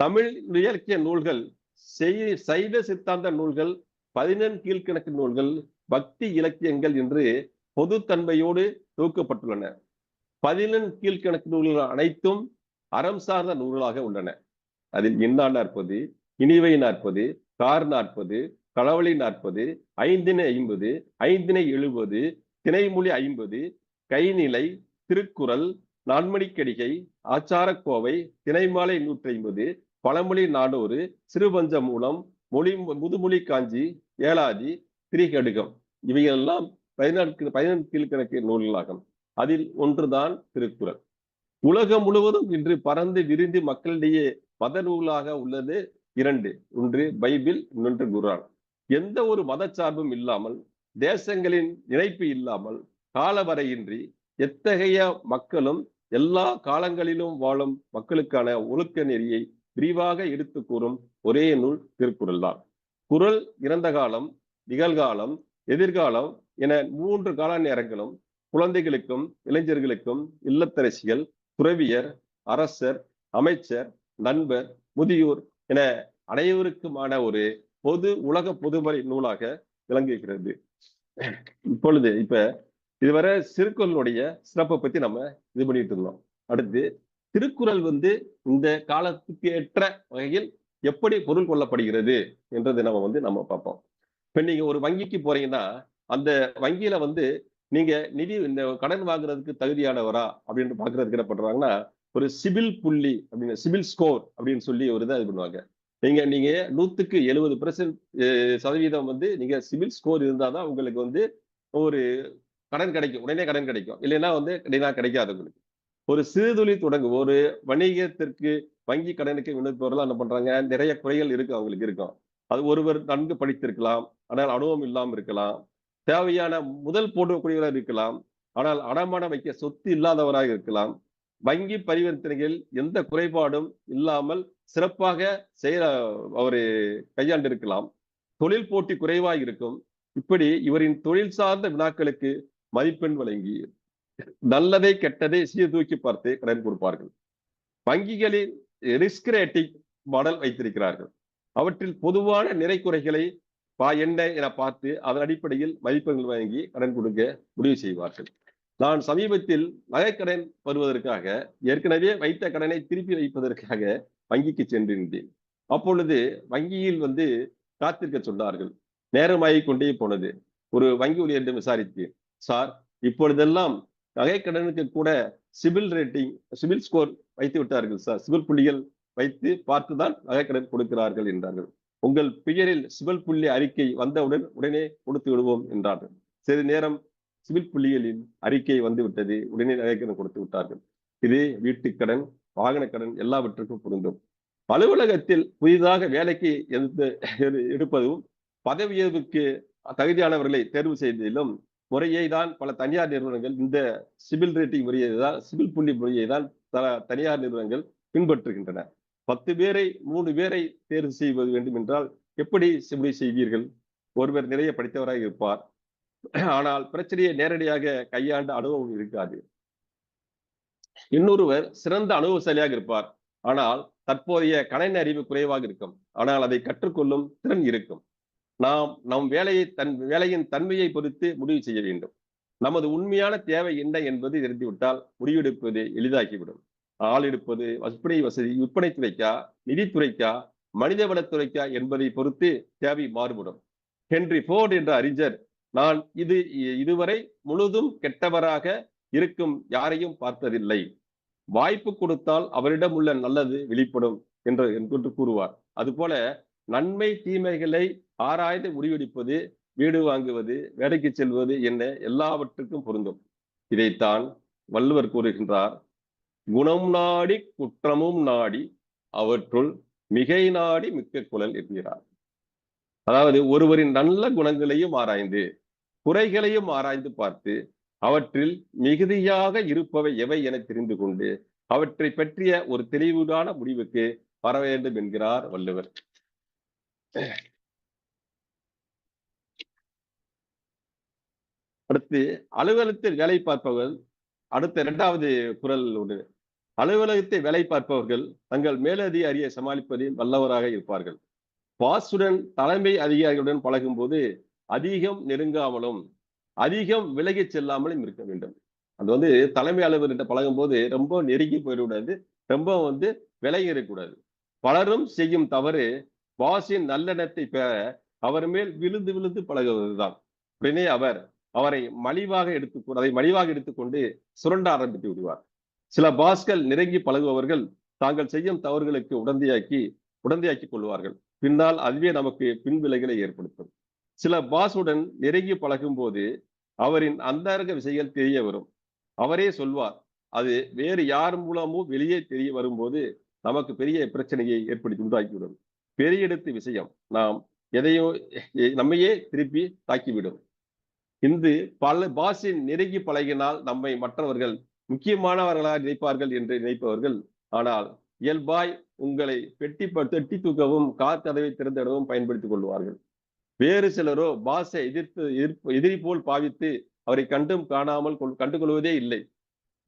தமிழ் இலக்கிய நூல்கள் செய்- சைவ சித்தாந்த நூல்கள் பதினெண் கீழ்கணக்கு நூல்கள் பக்தி இலக்கியங்கள் என்று பொதுத்தன்மையோடு தொகுக்கப்பட்டுள்ளன. பதினெண் கீழ்கணக்கு நூல்கள் அனைத்தும் அறம் சார்ந்த நூல்களாக உள்ளன. அதில் இன்னா நாற்பது இனிவை நாற்பது கார் நாற்பது களவழி நாற்பது ஐந்தினை ஐம்பது ஐந்தினை எழுபது திணைமொழி ஐம்பது கைநிலை திருக்குறள் நான்மணிக்கடிகை ஆச்சாரக்கோவை திணைமாலை நூற்றி ஐம்பது பழமொழி நானூறு சிறுபஞ்ச மூலம் மொழி முதுமொழி காஞ்சி ஏலாதி திரிகடுகம். இவையெல்லாம் பதினான்கு பதினெண்டு கீழ்கணக்கு நூல்களாகும். அதில் ஒன்றுதான் திருக்குறள். உலகம் முழுவதும் இன்று பறந்து விரிந்து மக்களிடையே மத நூலாக உள்ளது இரண்டு. ஒன்று பைபிள் இன்னொன்று குரான் எந்த ஒரு மதச்சார்பும் இல்லாமல் தேசங்களின் இணைப்பு இல்லாமல் காலவரையின்றி எத்தகைய மக்களும் எல்லா காலங்களிலும் வாழும் மக்களுக்கான ஒழுக்க நெறியை விரிவாக எடுத்து கூறும் ஒரே நூல் திருக்குறள் தான் குரல் இறந்த காலம் நிகழ்காலம் எதிர்காலம் என மூன்று கால நேரங்களும் குழந்தைகளுக்கும் இளைஞர்களுக்கும் இல்லத்தரசிகள் துறவியர் அரசர் அமைச்சர் நண்பர் முதியோர் என அனைவருக்குமான ஒரு பொது உலக பொதுமறை நூலாக விளங்குகிறது. இப்பொழுது இப்ப இதுவரை திருக்குறளுடைய சிறப்பை பத்தி நம்ம இது பண்ணிட்டு இருந்தோம். அடுத்து திருக்குறள் வந்து இந்த காலத்துக்கு ஏற்ற வகையில் எப்படி பொருள் கொள்ளப்படுகிறது என்றதை நம்ம வந்து நம்ம பார்ப்போம். இப்போ நீங்கள் ஒரு வங்கிக்கு போறீங்கன்னா அந்த வங்கியில வந்து நீங்க நிதி இந்த கடன் வாங்குறதுக்கு தகுதியானவரா அப்படின்னு பாக்குறதுக்கு என்ன பண்றாங்கன்னா ஒரு சிபில் புள்ளி அப்படின்னு சிபில் ஸ்கோர் அப்படின்னு சொல்லி ஒரு இதை இது பண்ணுவாங்க. நீங்க நீங்க நூத்துக்கு எழுபது பெர்சன்ட் சதவீதம் வந்து நீங்க சிபில் ஸ்கோர் இருந்தாதான் உங்களுக்கு வந்து ஒரு கடன் கிடைக்கும். உடனே கடன் கிடைக்கும். இல்லைன்னா வந்து உடனே கிடைக்காது உங்களுக்கு. ஒரு சிறுதொழில் தொடங்கும் ஒரு வணிகத்திற்கு வங்கி கடனுக்கு விண்ணப்பவர்கள் என்ன பண்றாங்க? நிறைய குறைகள் இருக்கு அவங்களுக்கு இருக்கும் அது ஒருவர் நன்கு படித்திருக்கலாம் ஆனால் அனுபவம் இல்லாமல் இருக்கலாம். தேவையான முதல் போடக்கூடியவராக இருக்கலாம் ஆனால் அடமானம் வைக்க சொத்து இல்லாதவராக இருக்கலாம். வங்கி பரிவர்த்தனைகள் எந்த குறைபாடும் இல்லாமல் சிறப்பாக செய்ய அவர் கையாண்டிருக்கலாம். தொழில் போட்டி குறைவாக இருக்கும். இப்படி இவரின் தொழில் சார்ந்த வினாக்களுக்கு மதிப்பெண் வழங்கி நல்லதை கெட்டதை சீர்தூக்கி பார்த்து கடன் கொடுப்பார்கள். வங்கிகளின் ரிஸ்க் ரேட்டிங் மாடல் வைத்திருக்கிறார்கள். அவற்றில் பொதுவான நிறை குறைகளை பா என்ன என பார்த்து அதன் அடிப்படையில் மதிப்பெண்கள் வழங்கி கடன் கொடுக்க முடிவு செய்வார்கள். நான் சமீபத்தில் நகைக்கடன் வருவதற்காக ஏற்கனவே வைத்த கடனை திருப்பி வைப்பதற்காக வங்கிக்கு சென்றிருந்தேன். அப்பொழுது வங்கியில் வந்து காத்திருக்க சொன்னார்கள். நேரமாகிக் கொண்டே போனது. ஒரு வங்கி ஊழியரிடம் விசாரித்தேன். சார் இப்பொழுதெல்லாம் நகைக்கடனுக்கு கூட சிபில் ரேட்டிங் சிபில் ஸ்கோர் வைத்து விட்டார்கள் சார். சிபில் புள்ளிகள் வைத்து பார்த்துதான் நகைக்கடன் கொடுக்கிறார்கள் என்றார்கள். உங்கள் பெயரில் சிபில் புள்ளி அறிக்கை வந்தவுடன் உடனே கொடுத்து விடுவோம் என்றார்கள். சிறிது நேரம் சிவில் புள்ளிகளின் அறிக்கை வந்து விட்டது. உடனே நகைக்கடன் கொடுத்து விட்டார்கள். இது வீட்டுக்கடன் வாகன கடன் எல்லாவற்றுக்கும் பொருந்தும். அலுவலகத்தில் புதிதாக வேலைக்கு எடுத்து எடுப்பதும் பதவி உயர்வுக்கு தகுதியானவர்களை தேர்வு செய்ததிலும் முறையை தான் பல தனியார் நிறுவனங்கள் இந்த சிவில் ரேட்டிங் முறையை தான் சிவில் புள்ளி முறையை தான் தனியார் நிறுவனங்கள் பின்பற்றுகின்றன. பத்து பேரை மூணு பேரை தேர்வு செய்வது வேண்டும் என்றால் எப்படி முடிவு செய்வீர்கள்? ஒருவர் நிறைய படித்தவராக இருப்பார். ஆனால் பிரச்சனையை நேரடியாக கையாண்ட அனுபவம் இருக்காது. இன்னொருவர் சிறந்த அனுபவசாலியாக இருப்பார். ஆனால் தற்போதைய கலைஞ அறிவு குறைவாக இருக்கும். ஆனால் அதை கற்றுக்கொள்ளும் திறன் இருக்கும். நாம் நம் வேலையை தன் வேலையின் தன்மையை பொறுத்து முடிவு செய்ய வேண்டும். நமது உண்மையான தேவை என்ன என்பது தெரிந்துவிட்டால் முடிவெடுப்பது எளிதாகிவிடும். ஆள் எடுப்பது விற்பனை வசதி விற்பனை துறைக்கா நிதித்துறைக்கா மனிதவளத்துறைக்கா என்பதை பொறுத்து தேவை மாறுபடும். ஹென்றி ஃபோர்ட் என்ற அறிஞர் நான் இது இதுவரை முழுதும் கெட்டவராக இருக்கும் யாரையும் பார்த்ததில்லை. வாய்ப்பு கொடுத்தால் அவரிடம் உள்ள நல்லது வெளிப்படும் என்று என்று கூறுவார். அதுபோல நன்மை தீமைகளை ஆராய்ந்து முடிவெடுப்பது வீடு வாங்குவது வேலைக்கு செல்வது என்ன எல்லாவற்றுக்கும் பொருந்தும். இதைத்தான் வள்ளுவர் கூறுகின்றார். குணம் நாடி குற்றமும் நாடி அவற்றுள் மிகை நாடி மிக்க குழல் என்கிறார். அதாவது ஒருவரின் நல்ல குணங்களையும் ஆராய்ந்து குறைகளையும் ஆராய்ந்து பார்த்து அவற்றில் மிகுதியாக இருப்பவை எவை என தெரிந்து கொண்டு அவற்றை பற்றிய ஒரு தெளிவுடான முடிவுக்கு வர வேண்டும் என்கிறார் வள்ளுவர். அடுத்து அலுவலகத்தில் வேலை பார்ப்பவர்கள் அடுத்த இரண்டாவது குரல் ஒன்று அலுவலகத்தை வேலை பார்ப்பவர்கள் தங்கள் மேலதிகாரியை சமாளிப்பதில் வல்லவராக இருப்பார்கள். பாசுடன் தலைமை அதிகாரிகளுடன் பழகும் போது அதிகம் நெருங்காமலும் அதிகம் விலகி செல்லாமலும் இருக்க வேண்டும். அது வந்து தலைமை அலுவலர்கிட்ட பழகும் போது ரொம்ப நெருங்கி போயிடக்கூடாது ரொம்ப வந்து விலகி இருக்கக்கூடாது பலரும் செய்யும் தவறு பாஸின் நல்லெண்ணத்தை பெற அவர் மேல் விழுந்து விழுந்து பழகுவதுதான். உடனே அவர் அவரை மலிவாக எடுத்து அதை மலிவாக எடுத்துக்கொண்டு சுரண்ட ஆரம்பித்து விடுவார். சில பாஸ்கள் நெருங்கி பழகுபவர்கள் தாங்கள் செய்யும் தவறுகளுக்கு உடந்தையாக்கி உடந்தையாக்கிக் கொள்வார்கள். பின்னால் அதுவே நமக்கு பின்விளைகளை ஏற்படுத்தும். சில பாஸுடன் நெருங்கி பழகும் போது அவரின் அந்தரங்க விஷயங்கள் தெரிய வரும். அவரே சொல்வார் அது வேறு யார் மூலமோ வெளியே தெரிய வரும்போது நமக்கு பெரிய பிரச்சனையை ஏற்படுத்தி உண்டாக்கிவிடும். பெரிய எடுத்து விஷயம் நாம் எதையோ நம்மையே திருப்பி தாக்கிவிடும். இன்று பல பாஸின் நெருங்கி பழகினால் நம்மை மற்றவர்கள் முக்கியமானவர்களாக நினைப்பார்கள் என்று நினைப்பவர்கள். ஆனால் இயல்பாய் உங்களை பெட்டி தட்டி தூக்கவும் கார் கதவை திறந்திடவும் பயன்படுத்திக் கொள்வார்கள். வேறு சிலரோ பாஷை எதிர்த்து எதிர்ப்பு எதிரி போல் பாவித்து அவரை கண்டும் காணாமல் கண்டுகொள்வதே இல்லை.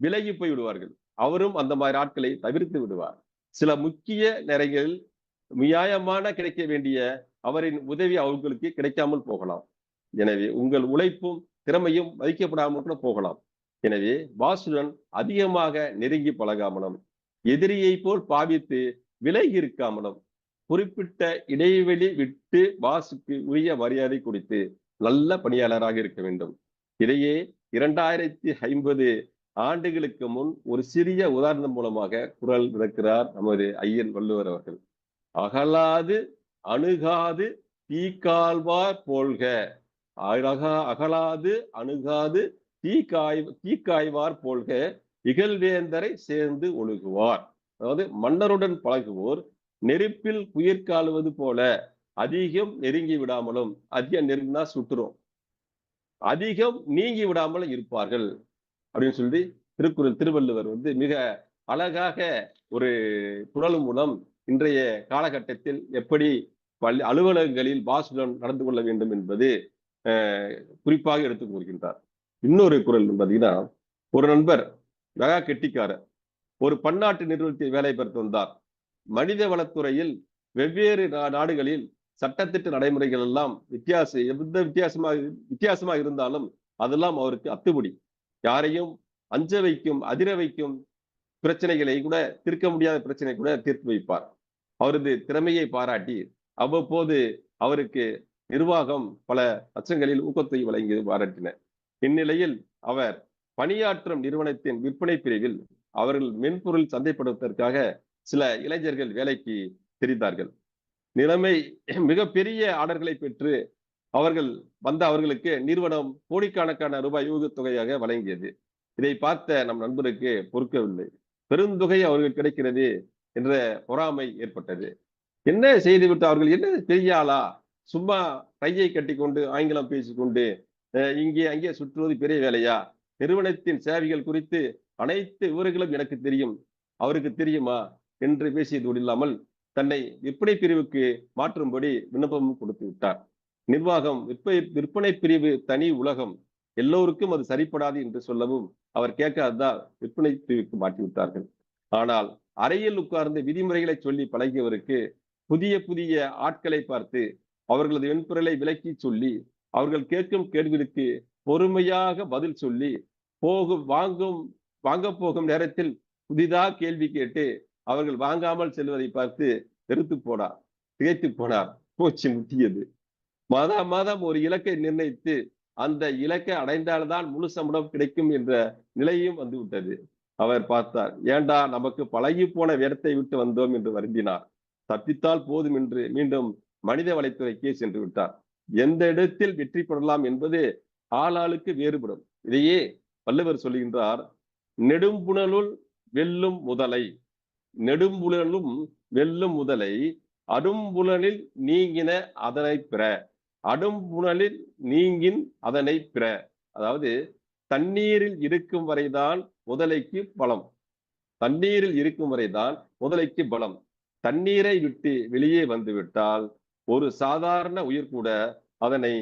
விலகி போய் விடுவார்கள். அவரும் அந்த மாதிரி ஆட்களை தவிர்த்து விடுவார். சில முக்கிய நிறைகளில் நியாயமான கிடைக்க வேண்டிய அவரின் உதவி அவர்களுக்கு கிடைக்காமல் போகலாம். எனவே உங்கள் உழைப்பும் திறமையும் மதிக்கப்படாமல் கூட போகலாம். எனவே பாசுடன் அதிகமாக நெருங்கி பழகாமலும் எதிரியை போல் பாவித்து விலகி இருக்காமலும் குறிப்பிட்ட இடைவெளி விட்டு பாசுக்கு உரிய மரியாதை கொடுத்து நல்ல பணியாளராக இருக்க வேண்டும். இதையே இரண்டாயிரத்தி ஐம்பது ஆண்டுகளுக்கு முன் ஒரு சிறிய உதாரணம் மூலமாக குரல் விளக்கிறார் நமது ஐயன் வள்ளுவர் அவர்கள். அகலாது அணுகாது தீக்கால்வார் போல்க அழகா அகலாது அணுகாது தீக்காய் தீக்காய்வார் போல்க இகழ்வேந்தரை சேர்ந்து ஒழுகுவார். அதாவது மன்னருடன் பழகுவோர் நெருப்பில் குயிர்காலுவது போல அதிகம் நெருங்கி விடாமலும் அதிகம் நெருங்கினா சுட்டுரும் அதிகம் நீங்கி விடாமலும் இருப்பார்கள் அப்படின்னு சொல்லி திருக்குறள் திருவள்ளுவர் வந்து மிக அழகாக ஒரு குரல் மூலம் இன்றைய காலகட்டத்தில் எப்படி பள்ளி அலுவலகங்களில் பாசுடன் நடந்து கொள்ள வேண்டும் என்பது குறிப்பாக எடுத்துக் கூறுகின்றார் இன்னொரு குரல் பார்த்தீங்கன்னா ஒரு நண்பர் மெகா கெட்டிக்காரர் ஒரு பன்னாட்டு நிறுவனத்தை வேலை பெற்று வந்தார். மனித வளத்துறையில் வெவ்வேறு நாடுகளில் சட்டத்திட்ட நடைமுறைகள் எல்லாம் வித்தியாச எந்த வித்தியாசமாக வித்தியாசமாக இருந்தாலும் அதெல்லாம் அவருக்கு அத்துபடி யாரையும் அஞ்ச வைக்கும் அதிர வைக்கும் பிரச்சனைகளை கூட தீர்க்க முடியாத பிரச்சனை கூட தீர்த்து வைப்பார். அவரது திறமையை பாராட்டி அவ்வப்போது அவருக்கு நிர்வாகம் பல லட்சங்களில் ஊக்கத்தை வழங்கி பாராட்டின இந்நிலையில் அவர் பணியாற்றும் நிறுவனத்தின் விற்பனை பிரிவில் அவர்கள் மென்பொருள் சந்தைப்படுவதற்காக சில இளைஞர்கள் வேலைக்கு தெரிந்தார்கள். நிலைமை மிகப்பெரிய ஆர்டர்களை பெற்று அவர்கள் வந்த அவர்களுக்கு நிறுவனம் கோடிக்கணக்கான ரூபாய் ஊக்கத்தொகையாக வழங்கியது. இதை பார்த்த நம் நண்பருக்கு பொறுக்கவில்லை. பெருந்தொகை அவர்கள் கிடைக்கிறது என்ற பொறாமை ஏற்பட்டது. என்ன செய்துவிட்டு அவர்கள் என்ன பெரிய ஆளா சும்மா கையை கட்டி கொண்டு ஆங்கிலம் பேசிக்கொண்டு இங்கே அங்கே சுற்றுவது பெரிய வேலையா? நிறுவனத்தின் சேவைகள் குறித்து அனைத்து விவரங்களும் எனக்கு தெரியும். அவருக்கு தெரியுமா? என்று பேசியதோடு இல்லாமல் தன்னை விற்பனை பிரிவுக்கு மாற்றும்படி விண்ணப்பமும் கொடுத்து விட்டார். நிர்வாகம் விற்பனை விற்பனை பிரிவு தனி உலகம். எல்லோருக்கும் அது சரிப்படாது என்று சொல்லவும் அவர் கேட்காததால் விற்பனை பிரிவுக்கு மாற்றி விட்டார்கள் ஆனால் அறையில் உட்கார்ந்து விதிமுறைகளை சொல்லி பழகியவருக்கு புதிய புதிய ஆட்களை பார்த்து அவர்களது வெண்பொருளை விலக்கி சொல்லி அவர்கள் கேட்கும் கேள்விகளுக்கு பொறுமையாக பதில் சொல்லி போகும் வாங்கும் வாங்க போகும் நேரத்தில் புதிதாக கேள்வி கேட்டு அவர்கள் வாங்காமல் செல்வதை பார்த்து வெறுத்து போனார் திகைத்து போனார். போச்சு முட்டியது. மாதா மாதம் ஒரு இலக்கை நிர்ணயித்து அந்த இலக்கை அடைந்தால்தான் முழு சம்பளம் கிடைக்கும் என்ற நிலையும் வந்துவிட்டது. அவர் பார்த்தார் ஏண்டா நமக்கு பழகி போன வேடத்தை விட்டு வந்தோம் என்று வருந்தினார். தப்பித்தால் போதும் என்று மீண்டும் மனித வலைத்துறைக்கே சென்று விட்டார். எந்த இடத்தில் வெற்றி பெறலாம் என்பது ஆளாளுக்கு வேறுபடும். இதையே வள்ளுவர் சொல்லுகின்றார் நெடும்புணலுள் வெல்லும் முதலை நெடும்புலனும் வெல்லும் முதலை அடும்புலனில் நீங்கின அதனை பிற அடும்புணலில் நீங்கின் அதனை பிற. அதாவது தண்ணீரில் இருக்கும் வரைதான் முதலைக்கு பலம். தண்ணீரில் இருக்கும் வரைதான் முதலைக்கு பலம். தண்ணீரை விட்டு வெளியே வந்து விட்டால் ஒரு சாதாரண உயிர் கூட அதனை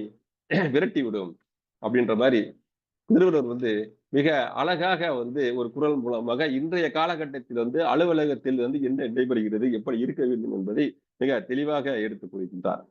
விரட்டி விடும் அப்படின்ற மாதிரி திருவள்ளுவர் வந்து மிக அழகாக வந்து ஒரு குரல் மூலமாக இன்றைய காலகட்டத்தில் வந்து அலுவலகத்தில் வந்து என்ன நடைபெறுகிறது எப்படி இருக்க வேண்டும் என்பதை மிக தெளிவாக எடுத்துக் கூறுகின்றார்.